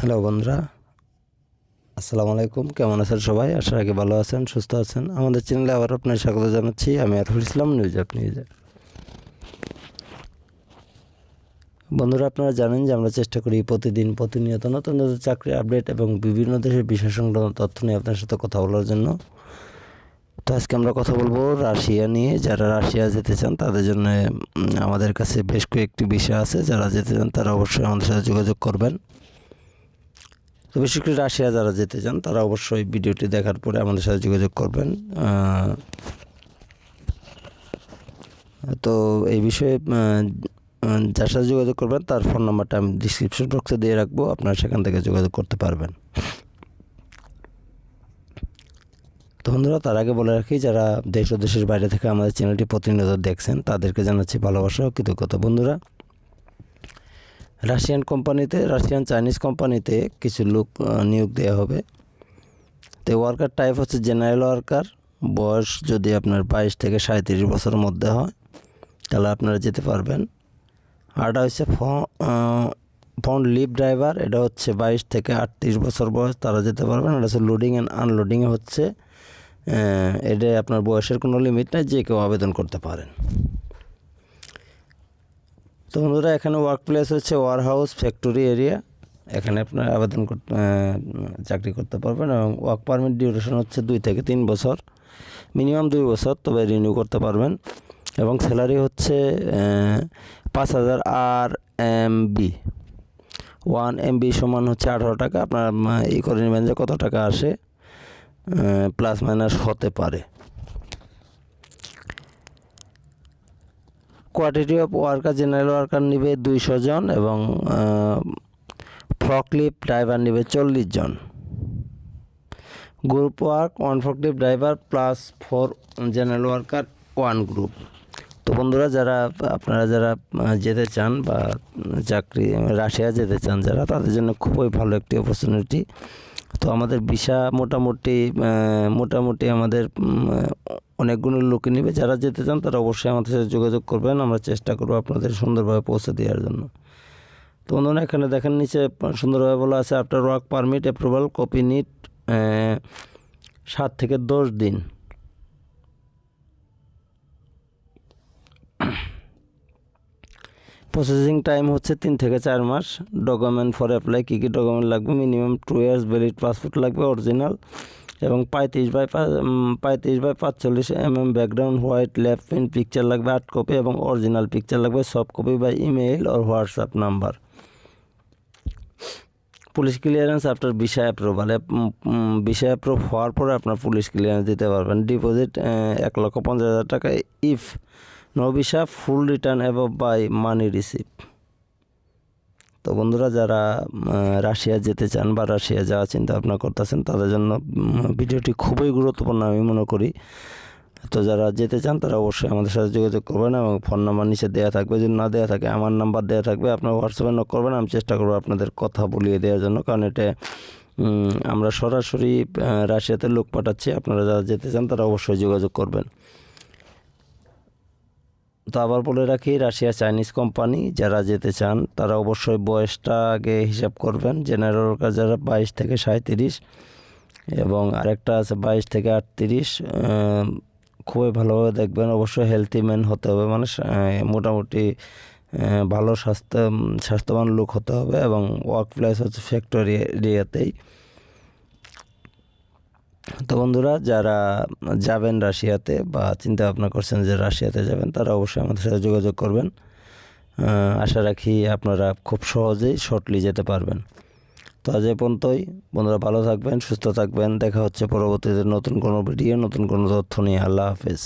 Hello বন্ধুরা, আসসালামু আলাইকুম। কেমন আছেন সবাই? আশা রাখি ভালো আছেন, সুস্থ আছেন। আমাদের চ্যানেলে আবার আপনার স্বাগত জানাচ্ছি। আমি আরফুল ইসলাম, নিউজ আপ নিউজে বন্ধুরা, আপনারা জানেন যে আমরা চেষ্টা করি প্রতিদিন প্রতিনিয়ত নতুন নতুন চাকরি আপডেট এবং বিভিন্ন দেশের বিষয় সংক্রান্ত তথ্য নিয়ে আপনার সাথে কথা বলার জন্য। তো আজকে আমরা কথা বলব রাশিয়া নিয়ে। যারা রাশিয়া যেতে চান, তাদের জন্য আমাদের কাছে বেশ কয়েকটি বিষয় আছে। যারা যেতে চান, তারা অবশ্যই আমাদের সাথে যোগাযোগ করবেন। তো বিশেষ করে রাশিয়া যারা যেতে চান, তারা অবশ্যই ভিডিওটি দেখার পরে আমাদের সাথে যোগাযোগ করবেন। তো এই বিষয়ে যার সাথে যোগাযোগ করবেন, তার ফোন নাম্বারটা আমি ডিসক্রিপশন বক্সে দিয়ে রাখব, আপনারা সেখান থেকে যোগাযোগ করতে পারবেন। তো বন্ধুরা, তার আগে বলে রাখি, যারা দেশ ও দেশের বাইরে থেকে আমাদের চ্যানেলটি প্রতিনিয়ত দেখছেন, তাদেরকে জানাচ্ছি ভালোবাসা ও কৃতজ্ঞতা। বন্ধুরা রাশিয়ান কোম্পানিতে রাশিয়ান চাইনিজ কোম্পানিতে কিছু লোক নিয়োগ দেওয়া হবে। তো ওয়ার্কার টাইপ হচ্ছে জেনারেল ওয়ার্কার বয়স যদি আপনার বাইশ থেকে সাঁত্রিশ বছরের মধ্যে হয়, তাহলে আপনারা যেতে পারবেন। আরটা হচ্ছে ফন্ড লিভ ড্রাইভার এটা হচ্ছে বাইশ থেকে আটত্রিশ বছর বয়স, তারা যেতে পারবেন। এটা হচ্ছে লোডিং অ্যান্ড আনলোডিংয়ে হচ্ছে এটা আপনার বয়সের কোনো লিমিট নেই, যে কেউ আবেদন করতে পারেন। তো বন্ধুরা, এখানে ওয়ার্ক প্লেস হচ্ছে ওয়ার হাউস ফ্যাক্টরি এরিয়া এখানে আপনার আবেদন করতে চাকরি করতে পারবেন এবং ওয়ার্ক পারমিট ডিউরেশন হচ্ছে দুই থেকে তিন বছর। মিনিমাম দুই বছর, তবে রিনিউ করতে পারবেন। এবং স্যালারি হচ্ছে পাঁচ হাজার R M B one M B সমান হচ্ছে আঠারো টাকা। আপনার ই করে নেবেন যে কত টাকা আসে প্লাস মাইনাস হতে পারে। Quantity of worker, general worker নিবে দুইশো জন এবং ফ্রকলিপ ড্রাইভার নিবে চল্লিশ জন। Group work, one forklift driver plus four general worker, one group. তো বন্ধুরা, যারা, আপনারা যারা যেতে চান বা চাকরি, রাশিয়া যেতে চান যারা, তাদের জন্য খুবই ভালো একটি অপরচুনিটি তো আমাদের ভিসা মোটামুটি মোটামুটি আমাদের অনেকগুলো লোকে নেবে, যারা যেতে চান তারা অবশ্যই আমাদের সাথে যোগাযোগ করবেন। আমরা চেষ্টা করব আপনাদের সুন্দরভাবে পৌঁছে দেওয়ার জন্য। তো বন্ধুরা, এখানে দেখেন নিচে সুন্দরভাবে বলা আছে after work permit approval copy NEET সাত থেকে দশ দিন। প্রসেসিং টাইম হচ্ছে তিন থেকে চার মাস। ডকুমেন্ট ফর অ্যাপ্লাই কী কী ডকুমেন্ট লাগবে? Minimum two years valid passport লাগবে অরিজিনাল এবং পঁয়ত্রিশ বাই পঁয়ত্রিশ বাই পাঁচচল্লিশ M M background white lab print picture লাগবে আট কপি এবং অরিজিনাল পিকচার লাগবে soft copy by email or WhatsApp number police clearance after visa approval visa approve হওয়ার পরে আপনার পুলিশ ক্লিয়ারেন্স দিতে পারবেন। ডিপোজিট এক লক্ষ পঞ্চাশ হাজার টাকা if no visa full return above by money receive তো বন্ধুরা যারা রাশিয়া যেতে চান বা রাশিয়া যাওয়ার চিন্তা ভাবনা করতেছেন, তাদের জন্য ভিডিওটি খুবই গুরুত্বপূর্ণ আমি মনে করি। তো যারা যেতে চান, তারা অবশ্যই আমাদের সাথে যোগাযোগ করবেন এবং ফোন নাম্বার নিচে দেওয়া থাকবে। যদি না দেওয়া থাকে, আমার নাম্বার দেওয়া থাকবে আপনার হোয়াটসঅ্যাপে নক করবেন, আমি চেষ্টা করব আপনাদের কথা বলিয়ে দেওয়ার জন্য। কারণ এটা আমরা সরাসরি রাশিয়াতে লোক পাঠাচ্ছি, আপনারা যারা যেতে চান, তারা অবশ্যই যোগাযোগ করবেন। তো আবার বলে রাখি, রাশিয়া চাইনিজ কোম্পানি, যারা যেতে চান, তারা অবশ্যই বয়সটা আগে হিসাব করবেন। জেনারেল ওয়ার্কার যারা বাইশ থেকে সাঁত্রিশ এবং আরেকটা আছে বাইশ থেকে আটত্রিশ। খুবই ভালোভাবে দেখবেন, অবশ্যই হেলথি ম্যান হতে হবে মানে মোটামুটি ভালো স্বাস্থ্য, স্বাস্থ্যবান লোক হতে হবে এবং ওয়ার্ক প্লেস হচ্ছে ফ্যাক্টরি এরিয়াতেই তো বন্ধুরা, যারা যাবেন রাশিয়াতে বা চিন্তা ভাবনা করছেন যে রাশিয়াতে যাবেন, তারা অবশ্যই আমাদের সাথে যোগাযোগ করবেন। আশা রাখি আপনারা খুব সহজেই শর্টলি যেতে পারবেন। তো আজ এ পর্যন্তই। বন্ধুরা, ভালো থাকবেন, সুস্থ থাকবেন। দেখা হচ্ছে পরবর্তীতে নতুন কোনো ভিডিও নতুন কোনো তথ্য নিয়ে। আল্লাহ হাফেজ।